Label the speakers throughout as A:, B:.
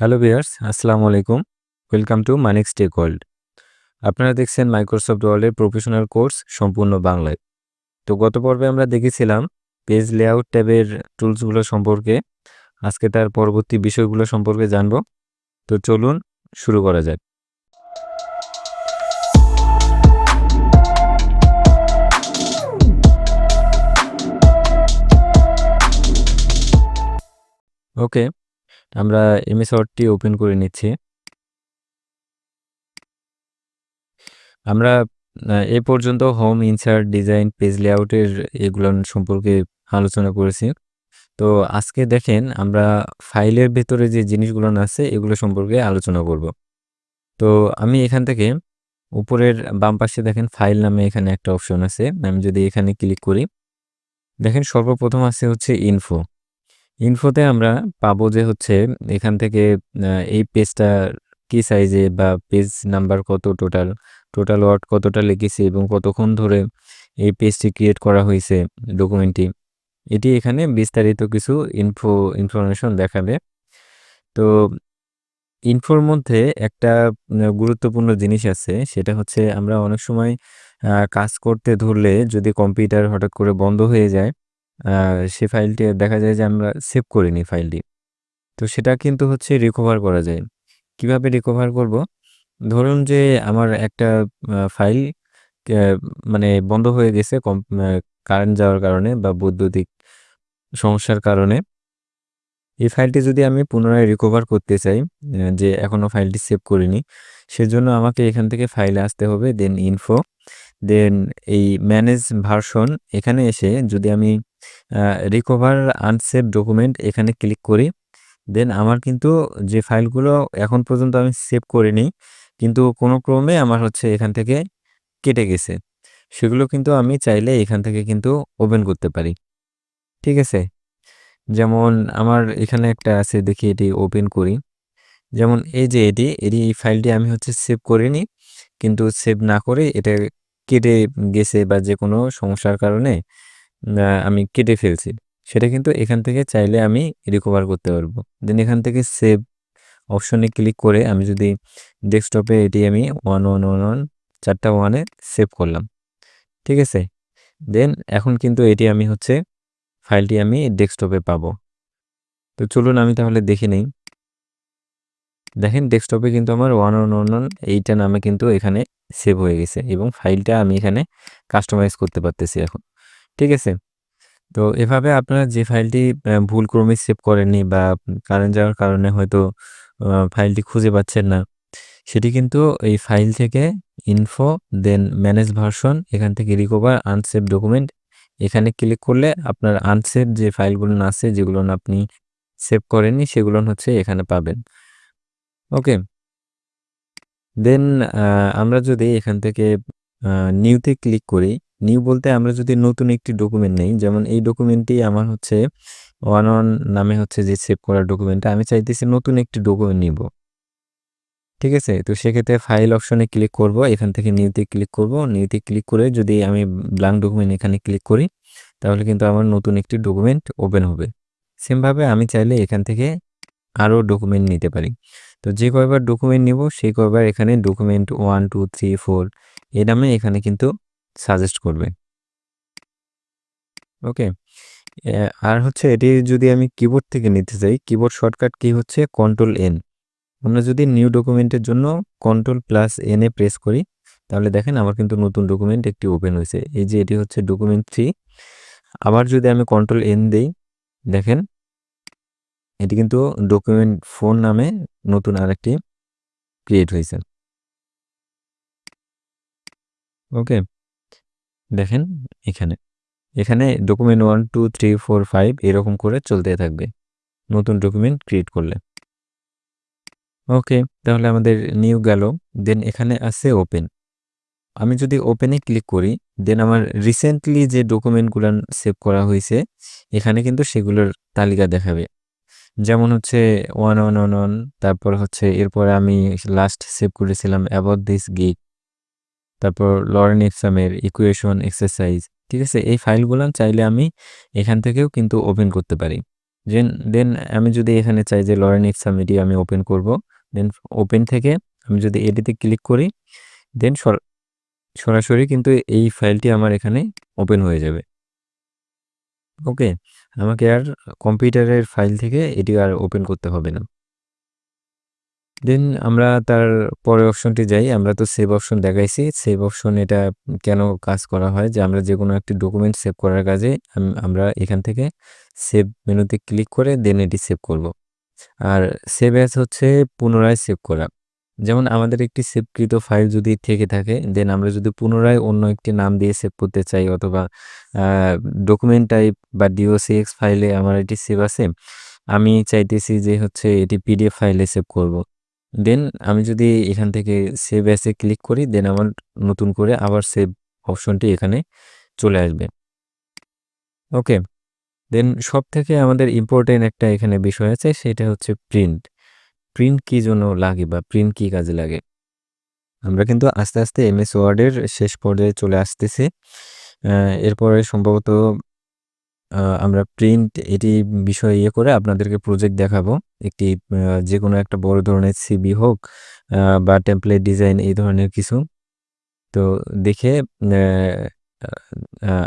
A: Hello viewers আসসালামু আলাইকুম welcome to Maniks tech world আপনারা দেখছেন মাইক্রোসফট ওয়ার্ল্ডের প্রফেশনাল কোর্স সম্পূর্ণ বাংলায়। তো গত পর্বে আমরা দেখেছিলাম পেজ লেআউট ট্যাবের টুলসগুলো সম্পর্কে। আজকে তার পরবর্তী বিষয়গুলো সম্পর্কে জানব। তো চলুন শুরু করা যাক। ওকে আমরা এমএস ওয়ার্ডটি ওপেন করে নিচ্ছি। আমরা এ পর্যন্ত হোম ইনসার্ট ডিজাইন পেজ লেআউটের এগুলো সম্পর্কে আলোচনা করেছি। তো আজকে দেখেন আমরা ফাইলের ভেতরে যে জিনিসগুলো আছে এগুলো সম্পর্কে আলোচনা করব। তো আমি এখান থেকে উপরের বাম পাশে দেখেন ফাইল নামে এখানে একটা অপশন আছে। আমি যদি এখানে ক্লিক করি, দেখেন সর্বপ্রথম আছে হচ্ছে ইনফো ইনফোতে আমরা পাবো যে হচ্ছে, এখান থেকে এই পেজটা কি সাইজে বা পেজ নাম্বার কত টোটাল টোটাল ওয়ার্ড কতটা লিখেছি এবং কতক্ষণ ধরে এই পেজটি ক্রিয়েট করা হয়েছে ডকুমেন্টটি এটি এখানে বিস্তারিত কিছু ইনফো ইনফরমেশন দেখাবে। তো ইনফোর মধ্যে একটা গুরুত্বপূর্ণ জিনিস আছে, সেটা হচ্ছে আমরা অনেক সময় কাজ করতে ধরলে যদি কম্পিউটার হঠাৎ করে বন্ধ হয়ে যায় সে ফাইলটি দেখা যায় যে আমরা সেভ করিনি ফাইলটি। তো সেটা কিন্তু হচ্ছে রিকভার করা যায়। কীভাবে রিকভার করব? ধরুন যে আমার একটা ফাইল মানে বন্ধ হয়ে গেছে কারেন্ট যাওয়ার কারণে বা বৈদ্যুতিক সমস্যার কারণে। এই ফাইলটি যদি আমি পুনরায় রিকভার করতে চাই যে এখনও ফাইলটি সেভ করিনি, সেজন্য আমাকে এখান থেকে ফাইলে আসতে হবে দেন ইনফো দেন এই ম্যানেজ ভার্সন এখানে এসে যদি আমি রিকভার আনসেভ ডকুমেন্ট এখানে ক্লিক করি। দেন আমার কিন্তু যে ফাইলগুলো এখন পর্যন্ত আমি সেভ করিনি, কিন্তু কোনো ক্রমে আমার হচ্ছে এখান থেকে কেটে গেছে। সেগুলো কিন্তু আমি চাইলে এখান থেকে কিন্তু ওপেন করতে পারি। ঠিক আছে? যেমন আমার এখানে একটা আছে, দেখি এটি ওপেন করি। যেমন এই যে এটি এটি এই ফাইলটি আমি হচ্ছে সেভ করিনি, কিন্তু সেভ না করে এটা কেটে গেছে বা যে কোনো সমস্যার কারণে আমি কেটে ফেলছি। সেটা কিন্তু এখান থেকে চাইলে আমি রিকভার করতে পারব। দেন এখান থেকে সেভ অপশনে ক্লিক করে আমি যদি ডেস্কটপে এটি আমি ওয়ান ওয়ান ওয়ান ওয়ান চারটা ওয়ানে সেভ করলাম। ঠিক আছে? দেন এখন কিন্তু এটি আমি হচ্ছে ফাইলটি আমি ডেস্কটপে পাবো। তো চলুন আমি তাহলে দেখে নিই। দেখেন ডেস্কটপে কিন্তু আমার ওয়ান ওয়ান ওয়ান ওয়ান এইটা নামে কিন্তু এখানে সেভ হয়ে গেছে এবং ফাইলটা আমি এখানে কাস্টমাইজ করতে পারতেছি এখন। ঠিক আছে? তো এভাবে আপনারা যে ফাইলটি ভুলক্রমে সেভ করেননি বা কারেন্ট যাওয়ার কারণে হয়তো ফাইলটি খুঁজে পাচ্ছেন না, সেটি কিন্তু এই ফাইল থেকে ইনফো দেন ম্যানেজ ভার্সন এখান থেকে রিকভার আনসেভ ডকুমেন্ট এখানে ক্লিক করলে আপনার আনসেভ যে ফাইলগুলো আছে, যেগুলো আপনি সেভ করেননি, সেগুলো হচ্ছে এখানে পাবেন। ওকে? দেন আমরা যদি এখান থেকে নিউতে ক্লিক করি নিউ বলতে আমরা যদি নতুন একটি ডকুমেন্ট নেই, যেমন এই ডকুমেন্টটি আমার হচ্ছে ওয়ান ওয়ান নামে হচ্ছে যে সেভ করার ডকুমেন্টটা আমি চাইতেছি নতুন একটি ডকুমেন্ট নিব। ঠিক আছে? তো সেক্ষেত্রে ফাইল অপশনে ক্লিক করব, এখান থেকে নিউতে ক্লিক করব নিউতে ক্লিক করে যদি আমি ব্ল্যাঙ্ক ডকুমেন্ট এখানে ক্লিক করি, তাহলে কিন্তু আমার নতুন একটি ডকুমেন্ট ওপেন হবে। সেমভাবে আমি চাইলে এখান থেকে আরও ডকুমেন্ট নিতে পারি। তো যে কয়বার ডকুমেন্ট নিব, সেই কয়বার এখানে document one two three four এ নামে এখানে কিন্তু সাজেস্ট করবে। ওকে আর হচ্ছে এটি যদি আমি কিবোর্ড থেকে নিতে চাই কিবোর্ড শর্টকাট কি হচ্ছে? কন্ট্রোল এন আমরা যদি নিউ ডকুমেন্টের জন্য কন্ট্রোল প্লাস এনে প্রেস করি, তাহলে দেখেন আমার কিন্তু নতুন ডকুমেন্ট একটি ওপেন হয়েছে। এই যে এটি হচ্ছে ডকুমেন্ট থ্রি আবার যদি আমি কন্ট্রোল এন দেই, দেখেন এটি কিন্তু ডকুমেন্ট ফোন নামে নতুন আরেকটি ক্রিয়েট হয়েছে। ওকে দেখেন এখানে। এখানে document one two three four five এরকম করে চলতে থাকবে। নতুন ডকুমেন্ট ক্রিয়েট করলে। ওকে, তাহলে আমাদের নিউ গেল। দেন এখানে আছে ওপেন আমি যদি ওপেনে ক্লিক করি দেন আমার রিসেন্টলি যে ডকুমেন্টগুলো সেভ করা হয়েছে, এখানে কিন্তু সেগুলোর তালিকা দেখাবে। যেমন হচ্ছে ওয়ান ওয়ান ওয়ান ওয়ান তারপর হচ্ছে এরপরে আমি লাস্ট সেভ করেছিলাম অ্যাবাউট দিস গিক তারপর লরেন এক্সামের ইকুয়েশন এক্সারসাইজ ঠিক আছে? এই ফাইলগুলো চাইলে আমি এখান থেকেও কিন্তু ওপেন করতে পারি। দেন দেন আমি যদি এখানে চাই যে লরেন সামিটি আমি ওপেন করব দেন ওপেন থেকে আমি যদি এটিতে ক্লিক করি দেন সরাসরি কিন্তু এই ফাইলটি আমার এখানে ওপেন হয়ে যাবে। ওকে আমাকে আর কম্পিউটারের ফাইল থেকে এটি আর ওপেন করতে হবে না। দেন আমরা তার পরের অপশনটি যাই। আমরা তো সেভ অপশন দেখাইছি। সেভ অপশন এটা কেন কাজ করা হয়? যে আমরা যে কোনো একটি ডকুমেন্ট সেভ করার কাজে আমরা এখান থেকে সেভ মেনুতে ক্লিক করে দেন এটি সেভ করব। আর সেভ অ্যাজ হচ্ছে পুনরায় সেভ করা। যেমন আমাদের একটি সেভকৃত ফাইল যদি থেকে থাকে দেন আমরা যদি পুনরায় অন্য একটি নাম দিয়ে সেভ করতে চাই অথবা ডকুমেন্ট টাইপ বা ডিওসিএক্স ফাইলে আমার এটি সেভ আছে, আমি চাইতেছি যে হচ্ছে এটি পিডিএফ ফাইলে সেভ করব। দেন আমি যদি এখান থেকে সেভ অ্যাসে ক্লিক করি দেন আমার নতুন করে আবার সেভ অপশনটি এখানে চলে আসবে। ওকে দেন সব থেকে আমাদের ইম্পর্টেন্ট একটা এখানে বিষয় আছে, সেটা হচ্ছে প্রিন্ট প্রিন্ট কি জন্য লাগে বা প্রিন্ট কি কাজে লাগে? আমরা কিন্তু আস্তে আস্তে এম এস ওয়ার্ডের শেষ পর্যায়ে চলে আসতেছে। এরপরে সম্ভবত আমরা প্রিন্ট এটি বিষয়ে ইয়ে করে আপনাদেরকে প্রজেক্ট দেখাবো। একটি যে কোনো একটা বড় ধরনের সিবি হোক বা টেমপ্লেট ডিজাইন এই ধরনের কিছু। তো দেখে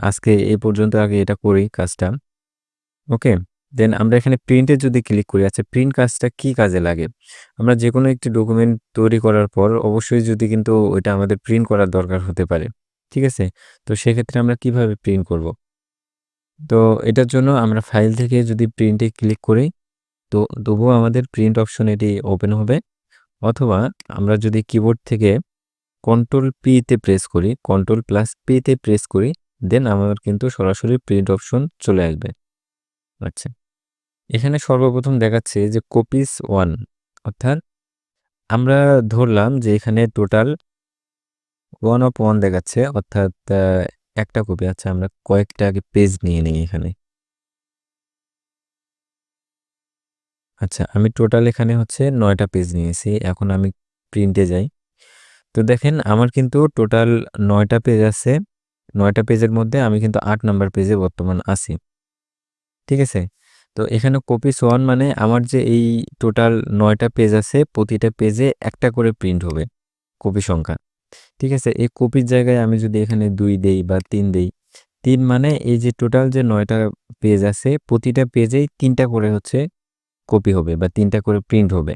A: আজকে এই পর্যন্ত আগে এটা করি কাজটা। ওকে, দেন আমরা এখানে প্রিন্টে যদি ক্লিক করি আচ্ছা প্রিন্ট কাজটা কি কাজে লাগে? আমরা যে কোনো একটি ডকুমেন্ট তৈরি করার পর অবশ্যই যদি কিন্তু ওইটা আমাদের প্রিন্ট করার দরকার হতে পারে। ঠিক আছে? তো সেক্ষেত্রে আমরা কীভাবে প্রিন্ট করব? তো এটার জন্য আমরা ফাইল থেকে যদি প্রিন্টে ক্লিক করি, তো তবুও আমাদের প্রিন্ট অপশন এটি ওপেন হবে। অথবা আমরা যদি কিবোর্ড থেকে কন্ট্রোল পিতে প্রেস করি কন্ট্রোল প্লাস পিতে প্রেস করি দেন আমাদের কিন্তু সরাসরি প্রিন্ট অপশন চলে আসবে। আচ্ছা এখানে সর্বপ্রথম দেখাচ্ছে যে কপিস ওয়ান অর্থাৎ আমরা ধরলাম যে এখানে টোটাল ওয়ান অফ ওয়ান দেখাচ্ছে, অর্থাৎ একটা কপি। আচ্ছা আমরা কয়েকটা আগে পেজ নিয়ে নিই এখানে। আচ্ছা আমি টোটাল এখানে হচ্ছে নয়টা পেজ নিয়েছি। এখন আমি প্রিন্টে যাই। তো দেখেন, আমার কিন্তু টোটাল নয়টা পেজ আছে। নয়টা পেজের মধ্যে আমি কিন্তু আট নাম্বার পেজে বর্তমান আছি। ঠিক আছে? তো এখানে কপি ওয়ান মানে আমার যে এই টোটাল নয়টা পেজ আছে, প্রতিটা পেজে একটা করে প্রিন্ট হবে কপি সংখ্যা। ঠিক আছে? এই কপির জায়গায় আমি যদি এখানে দুই দেই বা তিন দেই, তিন মানে এই যে টোটাল যে নয়টা পেজ আছে, প্রতিটা পেজেই তিনটা করে হচ্ছে কপি হবে বা তিনটা করে প্রিন্ট হবে।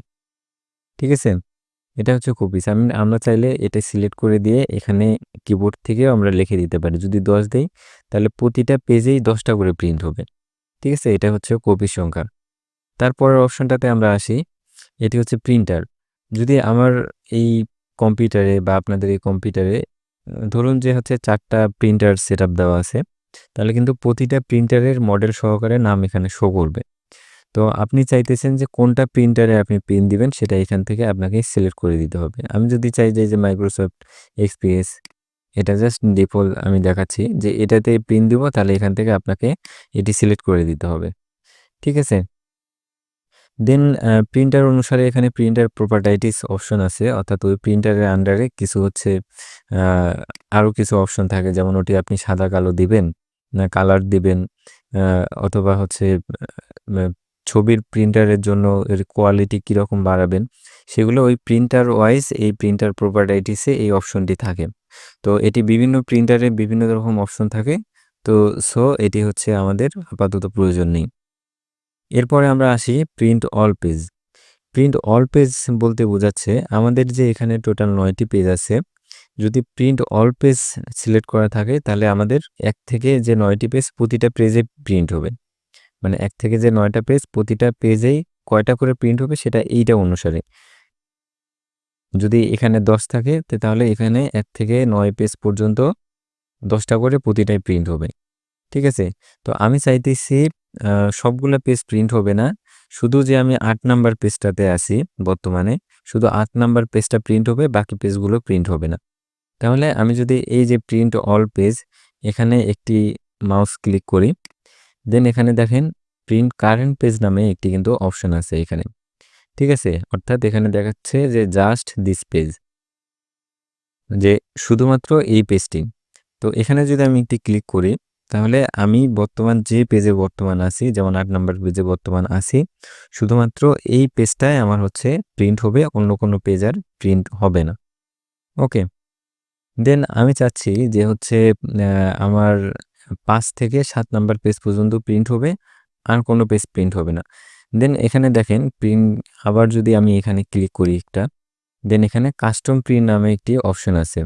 A: ঠিক আছে? এটা হচ্ছে কপিস আমি, আমরা চাইলে এটা সিলেক্ট করে দিয়ে এখানে কিবোর্ড থেকেও আমরা লিখে দিতে পারি। যদি দশ দেই, তাহলে প্রতিটা পেজেই দশটা করে প্রিন্ট হবে। ঠিক আছে? এটা হচ্ছে কপি সংখ্যা। তারপরের অপশনটাতে আমরা আসি। এটি হচ্ছে প্রিন্টার যদি আমার এই কম্পিউটারে বা আপনাদের এই কম্পিউটারে ধরুন যে হচ্ছে চারটা প্রিন্টার সেট দেওয়া আছে, তাহলে কিন্তু প্রতিটা প্রিন্টারের মডেল সহকারে নাম এখানে শো করবে। তো আপনি চাইতেছেন যে কোনটা প্রিন্টারে আপনি প্রিন্ট দিবেন, সেটা এখান থেকে আপনাকে সিলেক্ট করে দিতে হবে। আমি যদি চাই যে মাইক্রোসফট এক্সপিএস এটা জাস্ট ডিফল্ট আমি দেখাচ্ছি যে এটাতে প্রিন্ট দিব, তাহলে এখান থেকে আপনাকে এটি সিলেক্ট করে দিতে হবে। ঠিক আছে? দেন প্রিন্টার অনুসারে এখানে প্রিন্টার প্রপার্টাইটিস অপশন আছে। অর্থাৎ ওই প্রিন্টারের আন্ডারে কিছু হচ্ছে আরও কিছু অপশন থাকে। যেমন ওটি আপনি সাদা কালো দিবেন, না কালার দিবেন অথবা হচ্ছে ছবির প্রিন্টারের জন্য এর কোয়ালিটি কীরকম বাড়াবেন। সেগুলো ওই প্রিন্টার ওয়াইজ এই প্রিন্টার প্রপার্টাইটিসে এই অপশনটি থাকে। তো এটি বিভিন্ন প্রিন্টারে বিভিন্ন রকম অপশন থাকে। তো সো এটি হচ্ছে আমাদের আপাতত প্রয়োজন নেই। এরপরে আমরা আসি print all page print all page বলতে বোঝাচ্ছে আমাদের যে এখানে টোটাল নয়টি পেজ আছে, যদি প্রিন্ট অল পেজ সিলেক্ট করা থাকে তাহলে আমাদের এক থেকে যে নয়টি পেজ প্রতিটা পেজে প্রিন্ট হবে। মানে এক থেকে যে নয়টা পেজ প্রতিটা পেজেই কয়টা করে প্রিন্ট হবে সেটা এইটা অনুসারে। যদি এখানে দশ থাকে তাহলে এখানে এক থেকে নয় পেজ পর্যন্ত দশটা করে প্রতিটাই প্রিন্ট হবে। ঠিক আছে? তো আমি চাইতেছি সবগুলো পেজ প্রিন্ট হবে না। শুধু যে আমি আট নাম্বার পেজটাতে আছি বর্তমানে, শুধু আট নাম্বার পেজটা প্রিন্ট হবে, বাকি পেজগুলো প্রিন্ট হবে না। তাহলে আমি যদি এই যে প্রিন্ট অল পেজ এখানে একটি মাউস ক্লিক করি দেন এখানে দেখেন প্রিন্ট কারেন্ট পেজ নামে একটি কিন্তু অপশন আছে এখানে। ঠিক আছে? অর্থাৎ এখানে দেখাচ্ছে যে জাস্ট দিস পেজ যে শুধুমাত্র এই পেজটি তো এখানে যদি আমি একটি ক্লিক করি তাহলে আমি বর্তমান যে পেজে বর্তমান আছি, যেমন আট নাম্বার পেজে বর্তমান আছি, শুধুমাত্র এই পেজটায় আমার হচ্ছে প্রিন্ট হবে, অন্য কোনো পেজ আর প্রিন্ট হবে না। ওকে দেন আমি চাচ্ছি যে হচ্ছে আমার পাঁচ থেকে সাত নাম্বার পেজ পর্যন্ত প্রিন্ট হবে, আর কোনো পেজ প্রিন্ট হবে না। দেন এখানে দেখেন প্রিন্ট আবার যদি আমি এখানে ক্লিক করি একটা দেন এখানে কাস্টম প্রিন্ট নামে একটি অপশন আছে।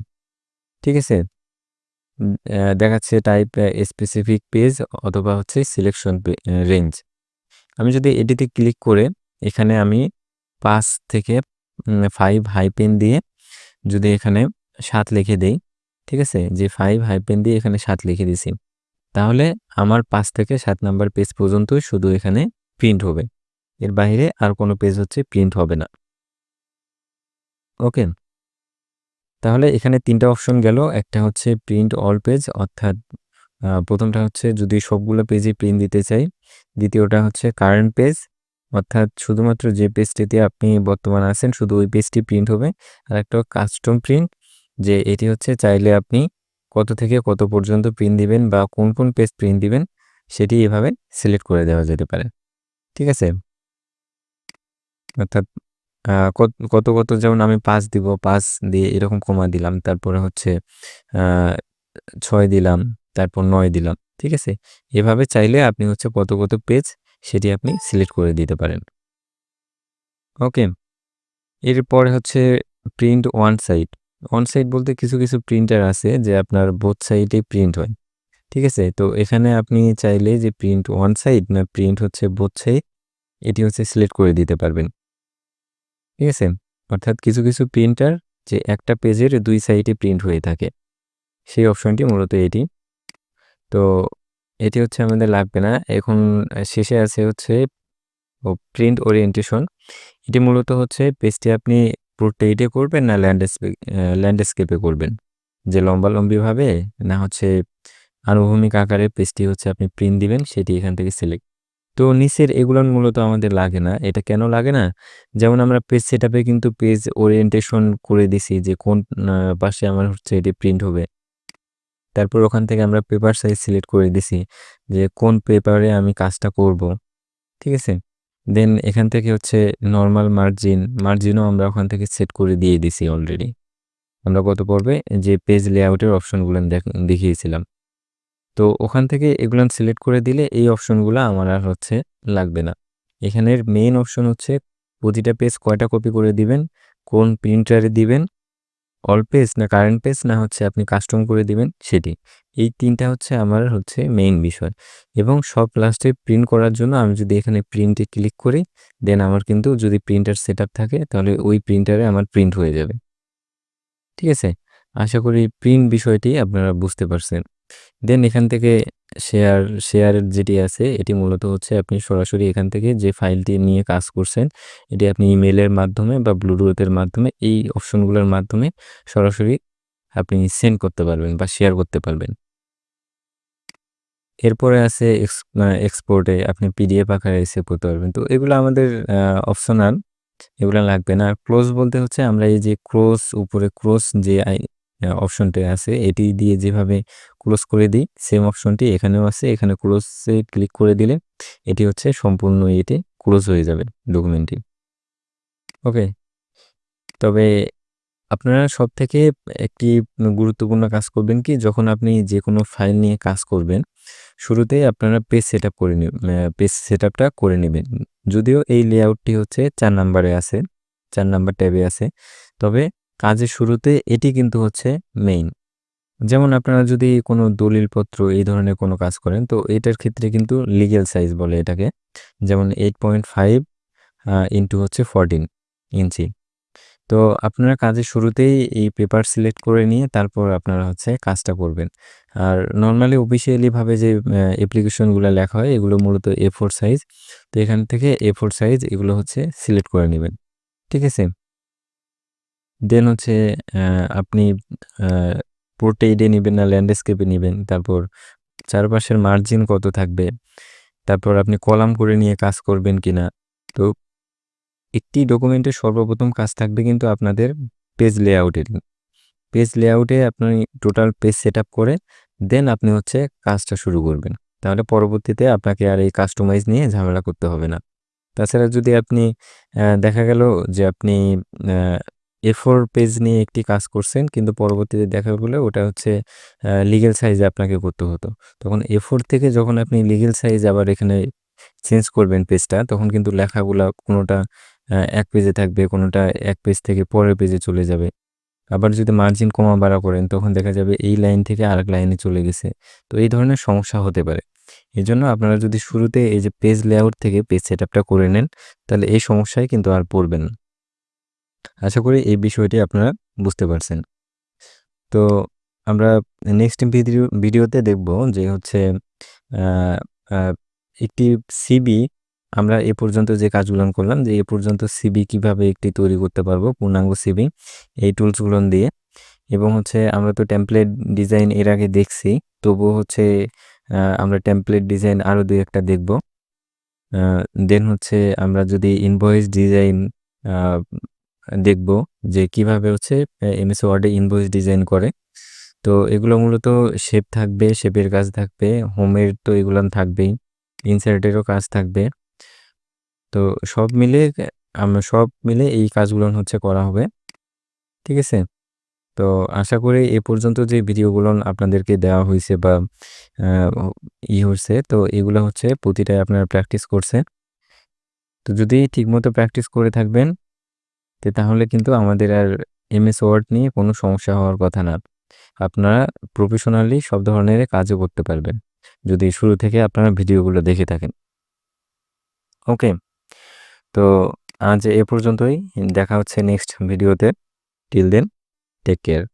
A: ঠিক আছে? দেখাচ্ছে টাইপ স্পেসিফিক পেজ অথবা হচ্ছে সিলেকশন রেঞ্জ আমি যদি এটিতে ক্লিক করে এখানে আমি পাঁচ থেকে ফাইভ হাইপেন দিয়ে যদি এখানে সাত লিখে দেই, ঠিক আছে? যে ফাইভ হাইপেন দিয়ে এখানে সাত লিখে দিছি, তাহলে আমার পাঁচ থেকে সাত নাম্বার পেজ পর্যন্ত শুধু এখানে প্রিন্ট হবে। এর বাইরে আর কোনো পেজ হচ্ছে প্রিন্ট হবে না। ওকে তাহলে এখানে তিনটা অপশন গেল। একটা হচ্ছে প্রিন্ট অল পেজ অর্থাৎ প্রথমটা হচ্ছে যদি সবগুলো পেজে প্রিন্ট দিতে চাই, দ্বিতীয়টা হচ্ছে কারেন্ট পেজ অর্থাৎ শুধুমাত্র যে পেজটিতে আপনি বর্তমান আছেন, শুধু ওই পেজটি প্রিন্ট হবে। আর একটা কাস্টম প্রিন্ট যে এটি হচ্ছে চাইলে আপনি কত থেকে কত পর্যন্ত প্রিন্ট দিবেন বা কোন কোন পেজ প্রিন্ট দিবেন, সেটি এভাবে সিলেক্ট করে দেওয়া যেতে পারে। ঠিক আছে? অর্থাৎ কত কত যেমন আমি পাঁচ দিব, পাঁচ দিয়ে এরকম কমা দিলাম, তারপরে হচ্ছে ছয় দিলাম, তারপর নয় দিলাম, ঠিক আছে? এভাবে চাইলে আপনি হচ্ছে কত কত পেজ সেটি আপনি সিলেক্ট করে দিতে পারেন। ওকে। এরপরে হচ্ছে print one side one side বলতে কিছু কিছু প্রিন্টার আছে যে আপনার বোথ সাইডে প্রিন্ট হয়, ঠিক আছে? তো এখানে আপনি চাইলে যে প্রিন্ট ওয়ান সাইড না প্রিন্ট হচ্ছে বোথ সাইড এটি হচ্ছে সিলেক্ট করে দিতে পারবেন। ঠিক আছে? অর্থাৎ কিছু কিছু প্রিন্টার যে একটা পেজের দুই সাইডে প্রিন্ট হয়ে থাকে। সেই অপশনটি মূলত এটি। তো এটি হচ্ছে আমাদের লাগবে না। এখন শেষে আছে হচ্ছে প্রিন্ট ওরিয়েন্টেশন এটি মূলত হচ্ছে পেজটি আপনি পোর্ট্রেটে করবেন না ল্যান্ডস্কেপ ল্যান্ডস্কেপে করবেন? যে লম্বালম্বিভাবে না হচ্ছে আনুভূমিক আকারে পেজটি হচ্ছে আপনি প্রিন্ট দিবেন, সেটি এখান থেকে সিলেক্ট তো নিচের এগুলো মূলত আমাদের লাগে না। এটা কেন লাগে না? যেমন আমরা পেজ সেট কিন্তু পেজ ওরিয়েন্টেশন করে দিছি যে কোন পাশে আমার হচ্ছে এটি প্রিন্ট হবে। তারপর ওখান থেকে আমরা পেপার সাইজ সিলেক্ট করে দিছি যে কোন পেপারে আমি কাজটা করব। ঠিক আছে? দেন এখান থেকে হচ্ছে নর্মাল মার্জিন মার্জিনও আমরা ওখান থেকে সেট করে দিয়ে দিছি অলরেডি আমরা কত পড়বে যে পেজ লেআউটের অপশনগুলো দেখিয়েছিলাম। তো ওখান থেকে এগুলো সিলেক্ট করে দিলে এই অপশনগুলো আমার আর হচ্ছে লাগবে না। এখানের মেইন অপশন হচ্ছে প্রতিটা পেজ কয়টা কপি করে দিবেন, কোন প্রিন্টারে দিবেন অল পেজ না কারেন্ট পেজ না হচ্ছে আপনি কাস্টম করে দিবেন সেটি। এই তিনটা হচ্ছে আমার হচ্ছে মেইন বিষয়। এবং সব লাস্টে প্রিন্ট করার জন্য আমি যদি এখানে প্রিন্টে ক্লিক করি দেন আমার কিন্তু যদি প্রিন্টার সেট থাকে, তাহলে ওই প্রিন্টারে আমার প্রিন্ট হয়ে যাবে। ঠিক আছে? আশা করি প্রিন্ট বিষয়টি আপনারা বুঝতে পারছেন। দেন এখান থেকে শেয়ার শেয়ারের যেটি আছে, এটি মূলত হচ্ছে আপনি সরাসরি এখান থেকে যে ফাইলটি নিয়ে কাজ করছেন, এটি আপনি ইমেলের মাধ্যমে বা ব্লুটুথের মাধ্যমে, এই অপশনগুলোর মাধ্যমে সরাসরি আপনি সেন্ড করতে পারবেন বা শেয়ার করতে পারবেন। এরপরে আছে এক্সপোর্টে আপনি পিডিএফ আকারে সেভ করতে পারবেন। তো এগুলো আমাদের অপশনাল এগুলো লাগবে না। ক্লোজ বলতে হচ্ছে আমরা এই যে ক্রস উপরে ক্রস যে অপশনটি আছে, এটি দিয়ে যেভাবে ক্লোজ করে দিই। সেম অপশনটি এখানেও আছে, এখানে ক্লোজে ক্লিক করে দিলে এটি হচ্ছে সম্পূর্ণ এটি ক্লোজ হয়ে যাবে ডকুমেন্টটি ওকে তবে আপনারা সব থেকে একটি গুরুত্বপূর্ণ কাজ করবেন কি, যখন আপনি যে কোনো ফাইল নিয়ে কাজ করবেন, শুরুতে আপনারা পেজ সেট আপ করে পেজ সেট আপটা করে নেবেন। যদিও এই লেআউটটি হচ্ছে চার নাম্বারে আছে, চার নাম্বার ট্যাবে আছে, তবে কাজের শুরুতে এটি কিন্তু হচ্ছে মেইন যেমন আপনারা যদি কোনো দলিলপত্র এই ধরনের কোনো কাজ করেন, তো এটার ক্ষেত্রে কিন্তু লিগেল সাইজ বলে এটাকে। যেমন এইট পয়েন্ট ফাইভ ইন্টু হচ্ছে ফরটিন ইঞ্চি তো আপনারা কাজের শুরুতেই এই পেপার সিলেক্ট করে নিয়ে তারপর আপনারা হচ্ছে কাজটা করবেন। আর নর্মালি অফিসিয়ালিভাবে যে অ্যাপ্লিকেশনগুলো লেখা হয়, এগুলো মূলত এ ফোর সাইজ তো এখান থেকে এ ফোর সাইজ এগুলো হচ্ছে সিলেক্ট করে নেবেন। ঠিক আছে? দেন হচ্ছে আপনি পোর্ট্রেইটে নিবেন না ল্যান্ডস্কেপে নিবেন তারপর চারপাশের মার্জিন কত থাকবে তারপর আপনি কলাম করে নিয়ে কাজ করবেন কি না তো একটি ডকুমেন্টের সর্বপ্রথম কাজ থাকবে কিন্তু আপনাদের পেজ লেআউটের পেজ লেআউটে আপনি টোটাল পেজ সেট করে দেন আপনি হচ্ছে কাজটা শুরু করবেন। তাহলে পরবর্তীতে আপনাকে আর এই কাস্টমাইজ নিয়ে ঝামেলা করতে হবে না। তাছাড়া যদি আপনি দেখা গেল যে আপনি অ্যা A4 পেজ নিয়ে একটি কাজ করছেন কিন্তু পরবর্তীতে দেখা গেল ওটা হচ্ছে লিগেল সাইজে আপনাকে করতে হতো। তখন A4 থেকে যখন আপনি লিগেল সাইজ আবার এখানে চেঞ্জ করবেন পেজটা তখন কিন্তু লেখাগুলো কোনোটা এক পেজে থাকবে, কোনোটা এক পেজ থেকে পরের পেজে চলে যাবে। আবার যদি মার্জিন কমা বাড়া করেন তখন দেখা যাবে এই লাইন থেকে আরেক লাইনে চলে গেছে। তো এই ধরনের সমস্যা হতে পারে। এই জন্য আপনারা যদি শুরুতে এই যে পেজ লেআউট থেকে পেজ সেটআপটা করে নেন তাহলে এই সমস্যায় কিন্তু আর পড়বেন না। আশা করি এই বিষয়টি আপনারা বুঝতে পারছেন। তো আমরা নেক্সট ভিডিও ভিডিওতে দেখব যে হচ্ছে একটি সিবি আমরা এ পর্যন্ত যে কাজগুলো করলাম, যে এ পর্যন্ত সিবি কীভাবে একটি তৈরি করতে পারব, পূর্ণাঙ্গ সিবি এই টুলসগুলো দিয়ে এবং হচ্ছে আমরা তো টেমপ্লেট ডিজাইন এর আগে দেখছি, তবুও হচ্ছে আমরা টেমপ্লেট ডিজাইন আরও ২ একটা দেখব। দেন হচ্ছে আমরা যদি ইনভয়েস ডিজাইন দেখব যে কীভাবে হচ্ছে এমএস ওয়ার্ডে ইনভয়েস ডিজাইন করে। তো এগুলো মূলত শেপ থাকবে, শেপের কাজ থাকবে, হোমের তো এগুলো থাকবেই। ইনসার্টেরও কাজ থাকবে। তো সব মিলে আমরা সব মিলে এই কাজগুলো হচ্ছে করা হবে। ঠিক আছে? তো আশা করি এ পর্যন্ত যে ভিডিওগুলো আপনাদেরকে দেওয়া হয়েছে বা ই হইছে তো এগুলো হচ্ছে প্রতিটাই আপনারা প্র্যাকটিস করছে তো যদি ঠিকমতো প্র্যাকটিস করে থাকবেন তে তাহলে কিন্তু আমাদের আর এমএস ওয়ার্ড নিয়ে কোনো সমস্যা হওয়ার কথা না। আপনারা প্রফেশনালি সব ধরনের কাজও করতে পারবেন। যদি শুরু থেকে আপনারা ভিডিওগুলো দেখে থাকেন। ওকে? তো আজ এ পর্যন্তই। দেখা হচ্ছে নেক্সট ভিডিওতে। Till then, take care.